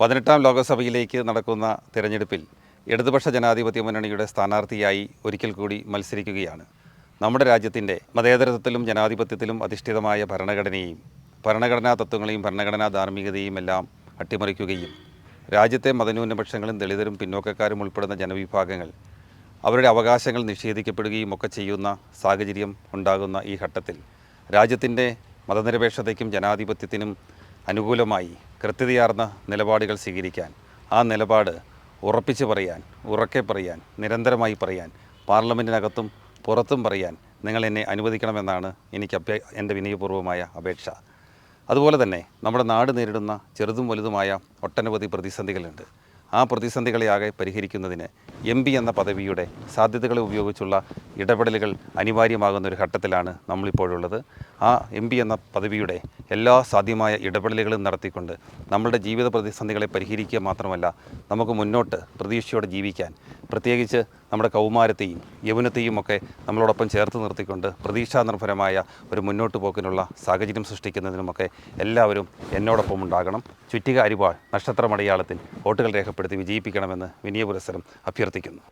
പതിനെട്ടാം ലോകസഭയിലേക്ക് നടക്കുന്ന തിരഞ്ഞെടുപ്പിൽ ഇടതുപക്ഷ ജനാധിപത്യ മുന്നണിയുടെ സ്ഥാനാർത്ഥിയായി ഒരിക്കൽ കൂടി മത്സരിക്കുകയാണ്. നമ്മുടെ രാജ്യത്തിന്റെ മതേതരത്വത്തിലും ജനാധിപത്യത്തിലും അധിഷ്ഠിതമായ ഭരണഘടനയും ഭരണഘടനാ തത്വങ്ങളെയും ഭരണഘടനാ ധാർമ്മികതയും എല്ലാം അട്ടിമറിക്കുകയും രാജ്യത്തെ മതന്യൂനപക്ഷങ്ങളും ദളിതരും പിന്നോക്കക്കാരും ഉൾപ്പെടുന്ന ജനവിഭാഗങ്ങൾ അവരുടെ അവകാശങ്ങൾ നിഷേധിക്കപ്പെടുകയും ഒക്കെ ചെയ്യുന്ന സാഹചര്യം ഉണ്ടാകുന്ന ഈ ഘട്ടത്തിൽ രാജ്യത്തിന്റെ മതനിരപേക്ഷതയ്ക്കും ജനാധിപത്യത്തിനും അനുകൂലമായി കൃത്യതയാർന്ന നിലപാടുകൾ സ്വീകരിക്കാൻ ആ നിലപാട് ഉറപ്പിച്ച് പറയാൻ ഉറക്കെ പറയാൻ നിരന്തരമായി പറയാൻ പാർലമെന്റിനകത്തും പുറത്തും പറയാൻ നിങ്ങൾ എന്നെ അനുവദിക്കണമെന്നാണ് എനിക്ക് അഭ്യ എന്റെ വിനയപൂർവമായ അപേക്ഷ. അതുപോലെ തന്നെ നമ്മുടെ നാട് നേരിടുന്ന ചെറുതും വലുതുമായ ഒട്ടനവധി പ്രതിസന്ധികളുണ്ട്. ആ പ്രതിസന്ധികളെയാകെ പരിഹരിക്കുന്നതിന് എം പി എന്ന പദവിയുടെ സാധ്യതകളെ ഉപയോഗിച്ചുള്ള ഇടപെടലുകൾ അനിവാര്യമാകുന്ന ഒരു ഘട്ടത്തിലാണ് നമ്മളിപ്പോഴുള്ളത്. ആ എം പി എന്ന പദവിയുടെ എല്ലാ സാധ്യമായ ഇടപെടലുകളും നടത്തിക്കൊണ്ട് നമ്മളുടെ ജീവിത പ്രതിസന്ധികളെ പരിഹരിക്കുക മാത്രമല്ല നമുക്ക് മുന്നോട്ട് പ്രതീക്ഷയോടെ ജീവിക്കാൻ പ്രത്യേകിച്ച് നമ്മുടെ കൗമാരത്തെയും യൗവനത്തെയും ഒക്കെ നമ്മളോടൊപ്പം ചേർത്ത് നിർത്തിക്കൊണ്ട് പ്രതീക്ഷാനിർഭരമായ ഒരു മുന്നോട്ട് പോക്കിനുള്ള സാഹചര്യം സൃഷ്ടിക്കുന്നതിനുമൊക്കെ എല്ലാവരും എന്നോടൊപ്പം ഉണ്ടാകണം. ചുറ്റിക അരിവാൾ നക്ഷത്രമടയാളത്തിൽ വോട്ടുകൾ രേഖപ്പെടുത്തി വിജയിപ്പിക്കണമെന്ന് വിനയ പുരസ്സരം അഭ്യർത്ഥിക്കുന്നു.